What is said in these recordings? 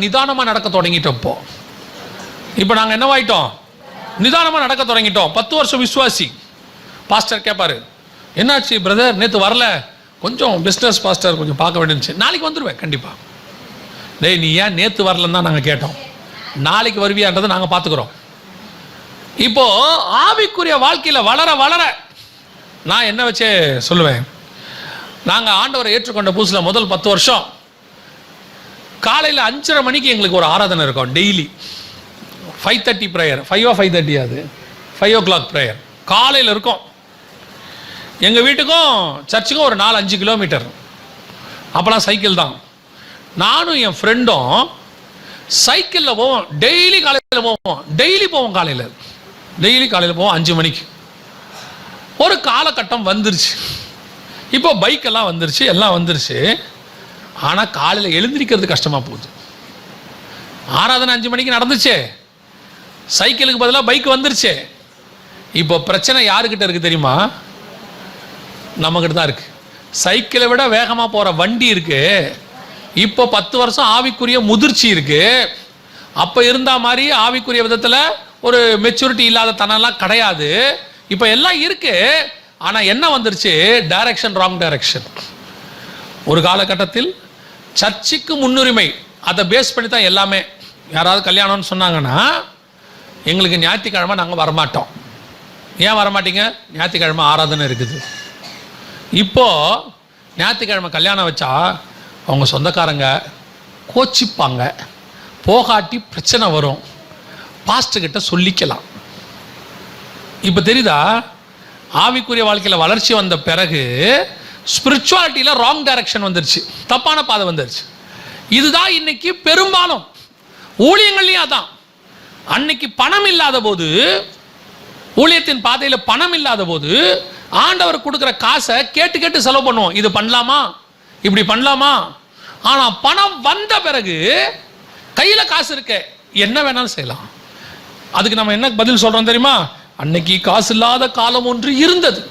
நிதானமாக நடக்க தொடங்கிட்டோம் இப்போ. இப்போ நாங்கள் என்னவாயிட்டோம்? நிதானமாக நடக்க தொடங்கிட்டோம். பத்து வருஷம் விஸ்வாசி பாஸ்டர் கேட்பாரு என்னாச்சு பிரதர் நேற்று வரல. கொஞ்சம் பிஸ்னஸ் பாஸ்டர் கொஞ்சம் பார்க்க வேண்டியிருந்துச்சு. நாளைக்கு வந்துடுவேன் கண்டிப்பாக டேய் நீ ஏன் நேற்று வரலன்னு தான் நாங்கள் கேட்டோம். நாளைக்கு வருவியான்றதை நாங்கள் பார்த்துக்குறோம். இப்போ ஆவிக்குரிய வாழ்க்கையில் வளர வளர நான் என்ன வச்சே சொல்லுவேன்? நாங்கள் ஆண்டவரை ஏற்றுக்கொண்ட புதுசில் முதல் பத்து வருஷம் காலையில் அஞ்சரை மணிக்கு எங்களுக்கு ஒரு ஆராதனை இருக்கும் daily five thirty prayer five O five thirty அது. ஃபைவ் ஓ கிளாக் ப்ரேயர் காலையில் இருக்கும். எங்கள் வீட்டுக்கும் சர்ச்சுக்கும் ஒரு நாலு அஞ்சு கிலோமீட்டர் அப்போலாம் சைக்கிள் தான். நானும் என் ஃப்ரெண்டும் சைக்கிளில் போவோம். டெய்லி காலையில் போவோம். டெய்லி போவோம் காலையில். டெய்லி காலையில் போவோம் அஞ்சு மணிக்கு. ஒரு காலகட்டம் வந்துருச்சு. இப்போ பைக்கெல்லாம் வந்துருச்சு எல்லாம் வந்துருச்சு. ஆனால் காலையில் எழுந்திருக்கிறது கஷ்டமாக போகுது. ஆராதனை அஞ்சு மணிக்கு நடந்துச்சு. சைக்கிளுக்கு பதிலாக பைக் வந்துருச்சு. இப்போ பிரச்சனை யாருக்கிட்ட இருக்கு தெரியுமா? நம்மக்கிட்ட தான் இருக்கு. சைக்கிளை விட வேகமாக போகிற வண்டி இருக்கு. இப்போ பத்து வருஷம் ஆவிக்குரிய முதிர்ச்சி இருக்கு. அப்போ இருந்தா மாதிரி ஆவிக்குரிய விதத்தில் ஒரு மெச்சூரிட்டி இல்லாத தனம்லாம் கிடையாது. இப்போ எல்லாம் இருக்கு. ஆனால் என்ன வந்துருச்சு? டைரக்ஷன் ராங் டைரக்ஷன் ஒரு காலகட்டத்தில் சர்ச்சுக்கு முன்னுரிமை அதை பேஸ் பண்ணி தான் எல்லாமே. யாராவது கல்யாணம்னு சொன்னாங்கன்னா எங்களுக்கு ஞாயிற்றுக்கிழமை நாங்கள் வரமாட்டோம். ஏன் வரமாட்டீங்க? ஞாயிற்றுக்கிழமை ஆராதனை இருக்குது. இப்போது ஞாயிற்றுக்கிழமை கல்யாணம் வச்சா அவங்க சொந்தக்காரங்க கோச்சிப்பாங்க. போகாட்டி பிரச்சனை வரும். பாஸ்டர்கிட்ட சொல்லிக்கலாம். இப்போ தெரியுதா? ஆவிக்குரிய வாழ்க்கையில் வளர்ச்சி வந்த பிறகு ஸ்பிரிச்சுவாலிட்டியில் ராங் டைரக்ஷன் வந்துருச்சு. தப்பான பாதை வந்துருச்சு. இதுதான் இன்னைக்கு பெரும்பாலும் ஊழியங்கள்லையும் அதான். அன்னைக்கு பணம் இல்லாத போது ஊழியத்தின் பாதையில் பணம் இல்லாத போது ஆண்டவர் கொடுக்குற காசை கேட்டு கேட்டு செலவு பண்ணுவோம். இது பண்ணலாமா? இப்படி பண்ணலாமா? ஆனால் பணம் வந்த பிறகு கையில் காசு இருக்க. என்ன வேணாலும் செய்யலாம். அதுக்கு நம்ம என்ன பதில் சொல்கிறோம் தெரியுமா? அன்னைக்கு காசு இல்லாத காலம் ஒன்று இருந்தது.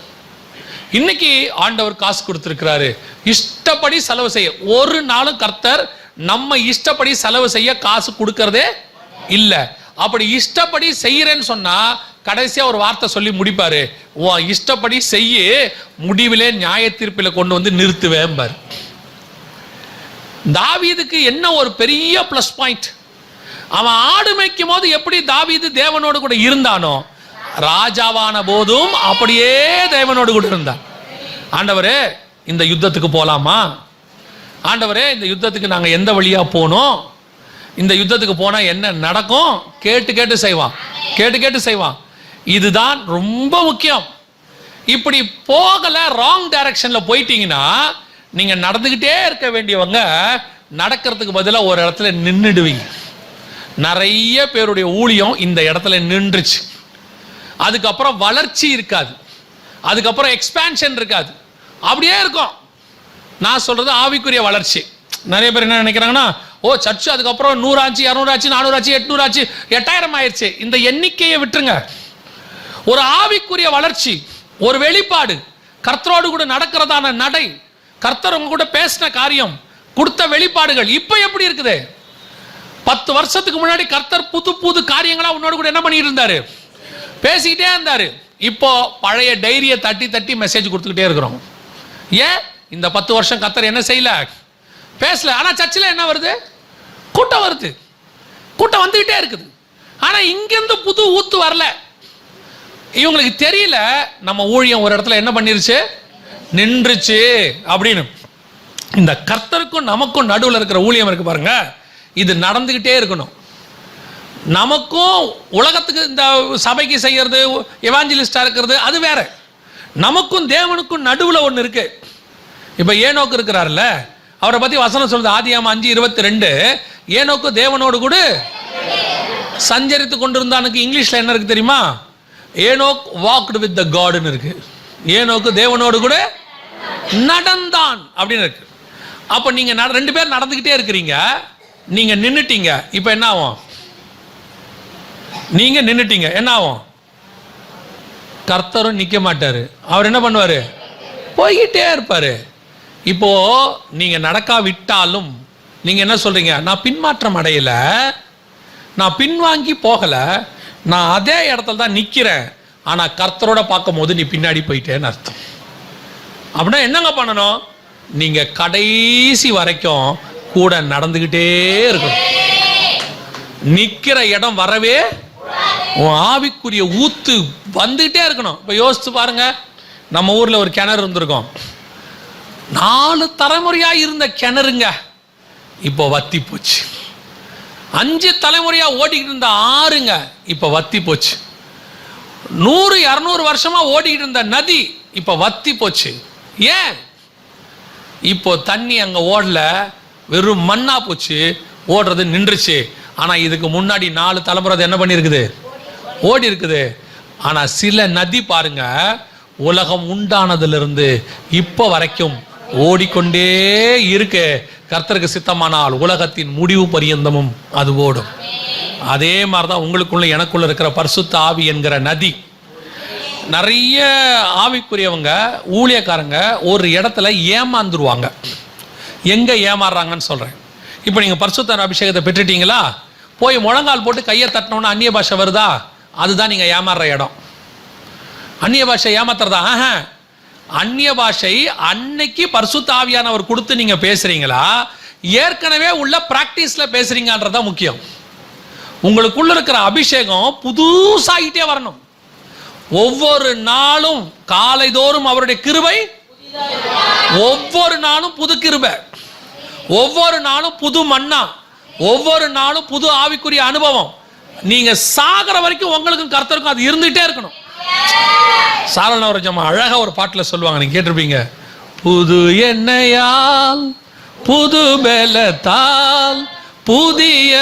இன்னைக்கு ஆண்டவர் காசு கொடுத்துருக்கிறாரு. இஷ்டப்படி செலவு செய்ய. ஒரு நாளும் கர்த்தர் நம்ம இஷ்டப்படி செலவு செய்ய காசு கொடுக்கறதே இல்லை. அப்படி இஷ்டப்படி செய்கிறேன்னு சொன்னால் கடைசியாக ஒரு வார்த்தை சொல்லி முடிப்பாரு. உன் இஷ்டப்படி செய்ய முடிவிலே நியாய தீர்ப்பில் கொண்டு வந்து நிறுத்துவேன்பார் தாவீதுக்கு என்ன ஒரு பெரிய ப்ளஸ் பாயிண்ட் அவன் ஆடு மேய்க்கும் போது எப்படி தாவீது தேவனோடு கூட இருந்தானோ ராஜாவான போதும் அப்படியே தேவனோடு கூட இருந்தான் ஆண்டவரே இந்த யுத்தத்துக்கு போகலாமா ஆண்டவரே இந்த யுத்தத்துக்கு நாங்கள் எந்த வழியாக போனோம்? இந்த யுத்தத்துக்கு போனால் என்ன நடக்கும்? கேட்டு கேட்டு செய்வான் கேட்டு கேட்டு செய்வான் இதுதான் ரொம்ப முக்கியம். இப்படி போகல ராங் டைரக்ஷனில் போயிட்டீங்கன்னா நீங்கள் நடந்துக்கிட்டே இருக்க வேண்டியவங்க நடக்கிறதுக்கு பதிலாக ஒரு இடத்துல நின்றுடுவீங்க நிறைய பேருடைய ஊழியம் இந்த இடத்துல நின்றுச்சு. அதுக்கப்புறம் வளர்ச்சி இருக்காது. அதுக்கப்புறம் எக்ஸ்பேன்ஷன் இருக்காது. அப்படியே இருக்கும். நான் சொல்றது ஆவிக்குரிய வளர்ச்சி. நிறைய பேர் என்ன நினைக்கிறாங்கன்னா ஓ சர்ச் அதுக்கப்புறம் நூறாச்சு இரநூறாச்சு நானூறாச்சு எட்நூறாச்சு எட்டாயிரம் ஆயிடுச்சு இந்த எண்ணிக்கையை விட்டுருங்க. ஒரு ஆவிக்குரிய வளர்ச்சி ஒரு வெளிப்பாடு கர்த்தரோடு கூட நடக்கிறதான நடை கர்த்தர் உங்க கூட பேசின காரியம் கொடுத்த வெளிப்பாடுகள் இப்போ எப்படி இருக்குது? பத்து வருஷத்துக்கு முன்னாடி கர்த்தர் புது புது காரியங்களா உன்னோட கூட என்ன பண்ணிட்டு இருந்தாரு? பேசிக்கிட்டே இருந்தார். இப்போ பழைய டைரியை தட்டி தட்டி மெசேஜ் கொடுத்துக்கிட்டே இருக்கிறோம். ஏன்? இந்த பத்து வருஷம் கத்தர் என்ன செய்யல? பேசல. ஆனால் சர்ச்சில் என்ன வருது? கூட்டம் வருது. கூட்டம் வந்துக்கிட்டே இருக்குது. ஆனால் இங்கேருந்து புது ஊத்து வரல. இவங்களுக்கு தெரியல நம்ம ஊழியம் ஒரு இடத்துல என்ன பண்ணிருச்சு? நின்றுச்சு அப்படின்னு. இந்த கர்த்தருக்கும் நமக்கும் நடுவில் இருக்கிற ஊழியம் இருக்கு பாருங்க. இது நடந்துக்கிட்டே இருக்கணும். நமக்கும் உலகத்துக்கு இந்த சபைக்கு செய்கிறது எவாஞ்சலிஸ்டாக இருக்கிறது அது வேற. நமக்கும் தேவனுக்கும் நடுவில் ஒன்று இருக்கு. இப்போ ஏனோக்கு இருக்கிறார்ல அவரை பற்றி வசனம் சொல்லுது ஆதியாம அஞ்சு இருபத்தி ரெண்டு ஏனோக்கு தேவனோடு கூட சஞ்சரித்து கொண்டிருந்தானுக்கு இங்கிலீஷில் என்ன இருக்கு தெரியுமா? ஏனோக் வாக்டு வித் த காடுன்னு இருக்கு. ஏனோக்கு தேவனோடு கூட நடந்தான் அப்படின்னு இருக்கு. அப்போ நீங்கள் நட- ரெண்டு பேர் நடந்துக்கிட்டே இருக்கிறீங்க. நீங்கள் நின்றுட்டீங்க இப்போ என்ன ஆகும்? நீங்க நின்றுட்டீங்க என்ன ஆகும்? கர்த்தரும் நிக்க மாட்டார். அவர் என்ன பண்ணுவார்? போய்கிட்டே இருப்பார். இப்போ நீங்க நடக்கா விட்டாலும் நீங்கள் என்ன சொல்கிறீங்க நான் பின்மாற்றம் அடையல. நான் பின்வாங்கி போகலை. நான் அதே இடத்துல தான் நிற்கிறேன் ஆனால் கர்த்தரோட பார்க்கும்போது நீ பின்னாடி போயிட்டேன்னு அர்த்தம். அப்படின்னா என்னங்க பண்ணணும்? நீங்கள் கடைசி வரைக்கும் கூட நடந்துக்கிட்டே இருக்கணும். நிற்கிற இடம் வரவே உன் ஆவிக்குரிய ஊத்து வந்துகிட்டே இருக்கணும். இப்போ யோசித்து பாருங்க. நம்ம ஊரில் ஒரு கிணறு இருந்திருக்கோம். நாலு தலைமுறையாக இருந்த கிணறுங்க இப்போ வத்தி போச்சு. அஞ்சு தலைமுறையாக ஓடிக்கிட்டு இருந்த ஆறுங்க இப்போ வத்தி போச்சு. நூறு இரநூறு வருஷமாக ஓடிக்கிட்டு இருந்த நதி இப்போ வத்தி போச்சு. ஏன்? இப்போ தண்ணி அங்கே ஓடல வெறும் மண்ணாக போச்சு ஓடுறது நின்றுச்சு. ஆனால் இதுக்கு முன்னாடி நாலு தலைமுறை என்ன பண்ணியிருக்குது ஓடி இருக்குது. ஆனால் சில நதி பாருங்க உலகம் உண்டானதிலிருந்து இப்போ வரைக்கும் ஓடிக்கொண்டே இருக்கு. கர்த்தருக்கு சித்தமானால் உலகத்தின் முடிவு பரியந்தமும் அது ஓடும். அதே மாதிரி தான் உங்களுக்குள்ள எனக்குள்ள இருக்கிற பரிசுத்த ஆவி என்கிற நதி. நிறைய ஆவிக்குரியவங்க ஊழியக்காரங்க ஒரு இடத்துல ஏமாந்துருவாங்க. எங்கே ஏமாறுறாங்கன்னு சொல்கிறேன் இப்போ நீங்கள் பரிசுத்தர் அபிஷேகத்தை பெற்றுட்டீங்களா? போய் முழங்கால் போட்டு கையை தட்டினோன்னு அந்நிய பாஷை வருதா? அதுதான் நீங்கள் ஏமாறுற இடம். அந்நிய பாஷை ஏமாத்துறதா? ஆஹா. அந்நிய பாஷை அன்னைக்கு பர்சுத்தாவியானவர் கொடுத்து நீங்கள் பேசுகிறீங்களா ஏற்கனவே உள்ள ப்ராக்டிஸில் பேசுகிறீங்கன்றதான் முக்கியம். உங்களுக்குள்ள இருக்கிற அபிஷேகம் புதுசாகிட்டே வரணும். ஒவ்வொரு நாளும் காலைதோறும் அவருடைய கிருபை ஒவ்வொரு நாளும் புது கிருபை ஒவ்வொரு நாளும் புது மண்ணா ஒவ்வொரு நாளும் புது ஆவிக்குரிய அனுபவம். நீங்க சாகிற வரைக்கும் உங்களுக்கும் கர்த்தருக்கும் அது இருந்துகிட்டே இருக்கணும். சாரணவரஜம்மா அழகா ஒரு பாட்டுல சொல்லுவாங்க நீங்க கேட்டிருப்பீங்க புது எண்ணெயால் புது பலத்தால் புதிய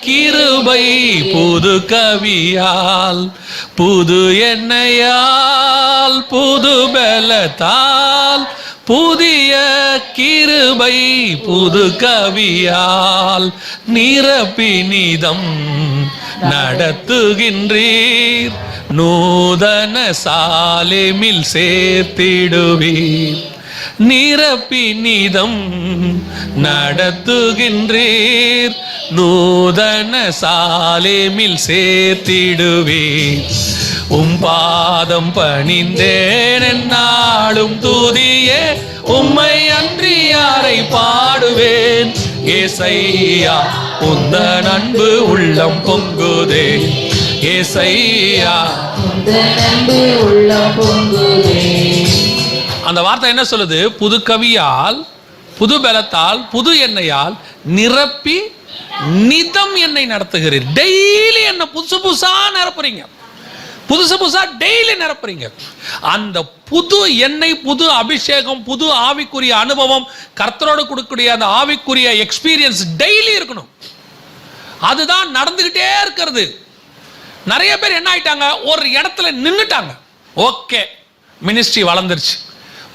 கிருபை புது கவியால் புது எண்ணெயால் புது பலத்தால் புதிய கிருபை புது கவியால் நிரப்பினிதம் நடத்துகின்றீர். நூதன சாலிமில் சேர்த்திடுவீர். நிரப்பினிதம் நடத்துகின்றீர். நூதன சாலிமில் சேர்த்திடுவீர். உம் பாதம் பணிந்தேன் நாளும் துதியே உம்மை அன்றி யாரை பாடுவேன்? ஏசையா உந்த அன்பு உள்ளம் பொங்குதே. ஏசையா. நம்பி உள்ள பொங்குதே. அந்த வார்த்தை என்ன சொல்லுது? புது கவியால் புது பலத்தால் புது எண்ணெயால் நிரப்பி நிதம் எண்ணெய் நடத்துகிறீர். டெய்லி என்ன புதுசு புதுசா நிரப்புறீங்க. புதுசு புதுசாக டெய்லி நிரப்புறீங்க. அந்த புது எண்ணெய் புது அபிஷேகம் புது ஆவிக்குரிய அனுபவம் கர்த்தரோடு கொடுக்கக்கூடிய அந்த ஆவிக்குரிய எக்ஸ்பீரியன்ஸ் டெய்லி இருக்கணும். அதுதான் நடந்துக்கிட்டே இருக்கிறது. நிறைய பேர் என்ன ஆயிட்டாங்க? ஒரு இடத்துல நின்றுட்டாங்க ஓகே மினிஸ்ட்ரி வளர்ந்துருச்சு.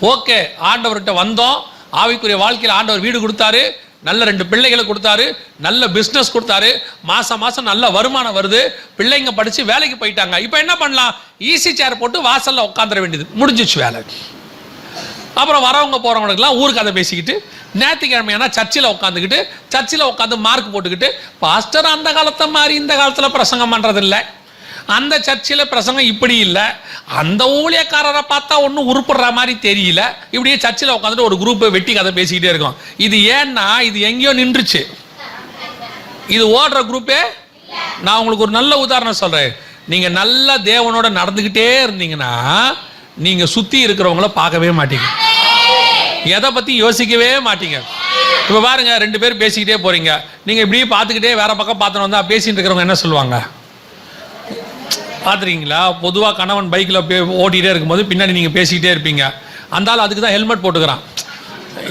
ஓகே ஆண்டவர்கிட்ட வந்தோம். ஆவிக்குரிய வாழ்க்கையில் ஆண்டவர் வீடு கொடுத்தாரு. நல்ல ரெண்டு பிள்ளைகளை கொடுத்தாரு நல்ல பிஸ்னஸ் கொடுத்தாரு. மாசம் மாசம் நல்ல வருமானம் வருது. பிள்ளைங்க படிச்சு வேலைக்கு போயிட்டாங்க. இப்போ என்ன பண்ணலாம்? ஈஸி சேர் போட்டு வாசல்ல உட்காந்துட வேண்டியது. முடிஞ்சிச்சு வேலை. அப்புறம் வரவங்க போகிறவங்களுக்குலாம் ஊர் கதை பேசிக்கிட்டு ஞாயிற்றுக்கிழமையானா சர்ச்சில் உட்காந்துக்கிட்டு சர்ச்சில் உட்காந்து மார்க் போட்டுக்கிட்டு பாஸ்டர் அந்த காலத்தை மாதிரி இந்த காலத்தில் பிரசங்கம் பண்ணுறதில்ல அந்த சர்ச்சில் பிரசங்கம் இப்படி இல்லை. அந்த ஊழியக்காரரை பார்த்தா ஒன்றும் உருப்படுற மாதிரி தெரியல. இப்படியே சர்ச்சில் உட்காந்துட்டு ஒரு குரூப்பை வெட்டி கதை பேசிக்கிட்டே இருக்கோம். இது ஏன்னா இது எங்கேயோ நின்றுச்சு. இது ஓடுற குரூப்பே நான் உங்களுக்கு ஒரு நல்ல உதாரணம் சொல்கிறேன் நீங்கள் நல்ல தேவனோட நடந்துக்கிட்டே இருந்தீங்கன்னா நீங்கள் சுற்றி இருக்கிறவங்கள பார்க்கவே மாட்டீங்க. எதை பற்றி யோசிக்கவே மாட்டீங்க. இப்போ பாருங்க ரெண்டு பேரும் பேசிக்கிட்டே போறீங்க. நீங்கள் இப்படியே பார்த்துக்கிட்டே வேற பக்கம் பார்த்துன்னு வந்தா பேசிட்டு இருக்கிறவங்க என்ன சொல்லுவாங்க? பார்த்துருக்கீங்களா? பொதுவாக கணவன் பைக்கில் ஓட்டிகிட்டே இருக்கும்போது பின்னாடி நீங்கள் பேசிக்கிட்டே இருப்பீங்க. அந்தாலும் அதுக்கு தான் ஹெல்மெட் போட்டுக்கிறான்.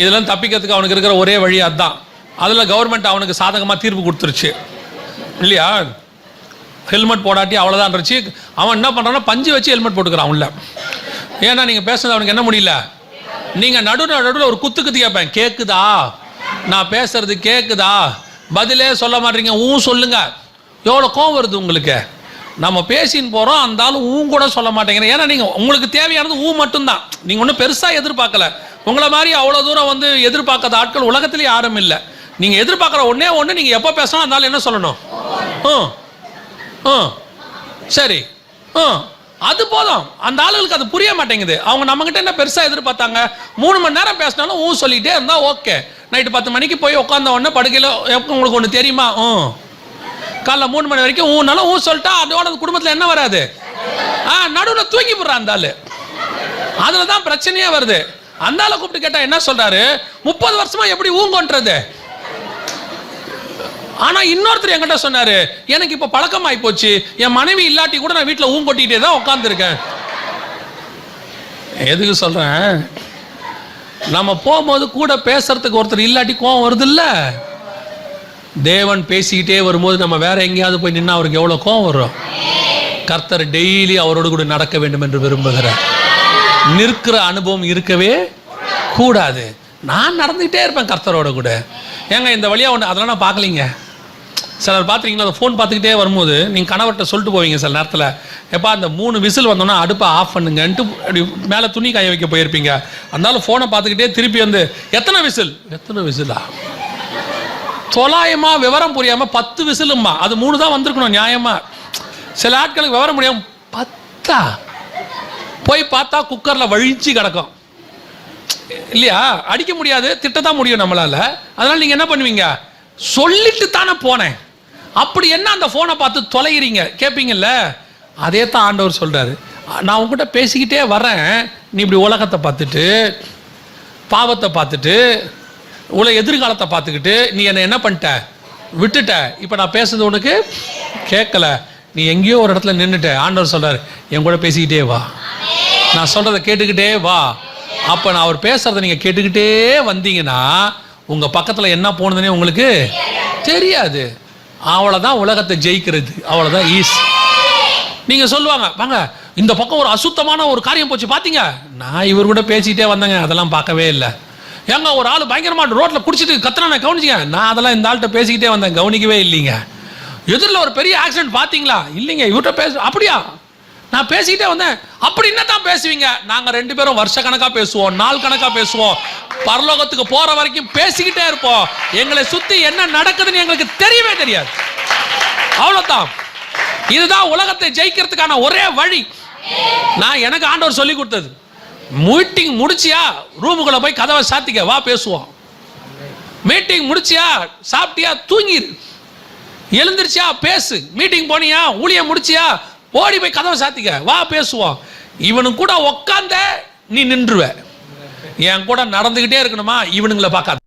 இதெல்லாம் தப்பிக்கிறதுக்கு அவனுக்கு இருக்கிற ஒரே வழி அதுதான் அதில் கவர்மெண்ட் அவனுக்கு சாதகமாக தீர்ப்பு கொடுத்துருச்சு. இல்லையா? ஹெல்மெட் போடாட்டி அவ்வளோதான் இருந்துச்சு. அவன் என்ன பண்ணுறான்னா பஞ்சு வச்சு ஹெல்மெட் போட்டுக்கிறான் உள்ள. ஏன்னா நீங்கள் பேசுறது அவனுக்கு என்ன முடியல? நீங்கள் நடு நடுவில் ஒரு குத்து குத்தி கேட்பேன். கேட்குதா நான் பேசுறது கேட்குதா பதிலே சொல்ல மாட்டீங்க. ஊ சொல்லுங்க. எவ்வளோ கோவம் வருது உங்களுக்கு? நம்ம பேசின்னு போகிறோம் அந்த ஆள் ஊ கூட சொல்ல மாட்டேங்கிறேன் ஏன்னா நீங்கள் உங்களுக்கு தேவையானது ஊ மட்டும்தான். நீங்கள் ஒன்றும் பெருசாக எதிர்பார்க்கல. உங்களை மாதிரி அவ்வளோ தூரம் வந்து எதிர்பார்க்காத ஆட்கள் உலகத்திலே யாரும் இல்லை. நீங்கள் எதிர்பார்க்குற ஒன்றே ஒன்று நீங்கள் எப்போ பேசினா இருந்தாலும் என்ன சொல்லணும்? ம் ம் சரி ம் அது போதும். அந்த ஆளுகளுக்கு அது புரிய மாட்டேங்குது. அவங்க நம்மகிட்ட என்ன பெருசாக எதிர்பார்த்தாங்க? மூணு மணி நேரம் பேசினாலும் ஊ சொல்லிகிட்டே இருந்தால் ஓகே. நைட்டு பத்து மணிக்கு போய் உட்காந்த உடனே படுக்கையில் எப்போ உங்களுக்கு ஒன்று தெரியுமா? ம் காலைல மூணு மணி வரைக்கும் ஊனாலும் ஊ சொல்லிட்டா அதோட குடும்பத்தில் என்ன வராது? ஆ நடுவில் தூங்கி போடுறான் அந்த ஆளு. அதில் தான் பிரச்சனையே வருது. அந்த ஆளை கூப்பிட்டு கேட்டா என்ன சொல்றாரு? முப்பது வருஷமா எப்படி ஊங்கொன்றது? ஆனா இன்னொருத்தர் என்கிட்ட சொன்னாரு எனக்கு இப்ப ஆகி போச்சு. என் மனைவி இல்லாட்டி கூட நான் வீட்டில் ஊங்கொட்டிகிட்டே தான் உட்காந்துருக்கேன் எதுக்கு சொல்றேன்? நம்ம போகும்போது கூட பேசுறதுக்கு ஒருத்தர் இல்லாட்டி கோவம் வருது இல்லை தேவன் பேசிக்கிட்டே வரும்போது நம்ம வேற எங்கேயாவது போய் நின்னா அவருக்கு எவ்வளோ கோவம் வரும்? கர்த்தர் டெய்லி அவரோடு கூட நடக்க வேண்டும் என்று விரும்புகிறார். நிற்கிற அனுபவம் இருக்கவே கூடாது. நான் நடந்துகிட்டே இருப்பேன் கர்த்தரோட கூட. ஏங்க இந்த வழியாக ஒன்று அதெல்லாம் நான் பார்க்கலீங்க. சிலர் பார்த்துருக்கீங்களா? அந்த ஃபோன் பார்த்துக்கிட்டே வரும்போது நீங்கள் கணவர்கிட்ட சொல்லிட்டு போவீங்க சில நேரத்தில். எப்பா அந்த மூணு விசில் வந்தோன்னா அடுப்பை ஆஃப் பண்ணுங்கன்ட்டு அப்படி மேலே துணி காய வைக்க போயிருப்பீங்க. அதனால ஃபோனை பார்த்துக்கிட்டே திருப்பி வந்து எத்தனை விசில்? எத்தனை விசிலா? தொலாயமா விவரம் புரியாம பத்து விசிலும்மா. அது மூணு தான் வந்திருக்கணும் நியாயமா? சில ஆட்களுக்கு விவரம் முடியாம பத்தா? போய் பார்த்தா குக்கர்ல வழிச்சு கிடக்கும். இல்லையா? அடிக்க முடியாது திட்டத்தான் முடியும் நம்மளால. அதனால நீங்க என்ன பண்ணுவீங்க? சொல்லிட்டு தானே போனேன். அப்படி என்ன அந்த ஃபோனை பார்த்து தொலைகிறீங்க? கேட்பீங்கல்ல அதே தான் ஆண்டவர் சொல்றாரு. நான் உங்ககிட்ட பேசிக்கிட்டே வரேன் நீ இப்படி உலகத்தை பார்த்துட்டு பாவத்தை பார்த்துட்டு உள்ள எதிர்காலத்தை பார்த்துக்கிட்டு நீ என்னை என்ன பண்ணிட்ட? விட்டுட்ட. இப்போ நான் பேசுறது உனக்கு கேட்கல. நீ எங்கேயோ ஒரு இடத்துல நின்றுட்ட ஆண்டவர் சொல்கிறார் என் கூட பேசிக்கிட்டே வா. நான் சொல்கிறத கேட்டுக்கிட்டே வா. அப்போ நான் அவர் பேசுறதை நீங்கள் கேட்டுக்கிட்டே வந்தீங்கன்னா உங்கள் பக்கத்தில் என்ன போனதுன்னே உங்களுக்கு தெரியாது. அவ்வளோதான் உலகத்தை ஜெயிக்கிறது. அவ்வளோதான் ஈஸ். நீங்கள் சொல்லுவாங்க வாங்க இந்த பக்கம் ஒரு அசுத்தமான ஒரு காரியம் போச்சு. பார்த்தீங்க நான் இவர் கூட பேசிக்கிட்டே வந்தேங்க. அதெல்லாம் பார்க்கவே இல்லை. ஏங்க ஒரு ஆள் பயங்கரமா ரோட்டில் குடிச்சிட்டு நான் கவனிச்சிங்க. நான் அதெல்லாம் இந்த ஆள்கிட்ட பேசிக்கிட்டே வந்தேன் கவனிக்கவே இல்லைங்க. எதிரில் ஒரு பெரிய ஆக்சிடென்ட் பார்த்தீங்களா இல்லைங்க இவர்கிட்ட பேச அப்படியா? நான் பேசிக்கிட்டே வந்தேன். அப்படி என்ன தான் பேசுவீங்க? நாங்கள் ரெண்டு பேரும் வருஷ கணக்காக பேசுவோம் நாள் கணக்காக பேசுவோம். பரலோகத்துக்கு போகிற வரைக்கும் பேசிக்கிட்டே இருப்போம். எங்களை சுற்றி என்ன நடக்குதுன்னு எங்களுக்கு தெரியவே தெரியாது. அவ்வளோதான் இதுதான் உலகத்தை ஜெயிக்கிறதுக்கான ஒரே வழி. நான் எனக்கு ஆண்டவர் சொல்லி கொடுத்தது. மீட்டிங் முடிச்சியா? ரூமுக்குள்ள போய் கதவை சாத்திக்க வா பேசுவோம். மீட்டிங் முடிச்சியா? சாப்பிட்டியா? தூங்கிரு. எழுந்திருச்சியா? பேசு. மீட்டிங் போனியா? ஊழியம் முடிச்சியா? ஓடி போய் கதவை சாத்திக்க வா பேசுவோம். இவனு கூட உக்காந்த நீ நின்றுவ. என் கூட நடந்துகிட்டே இருக்கணுமா? இவனுங்களை பார்க்காத.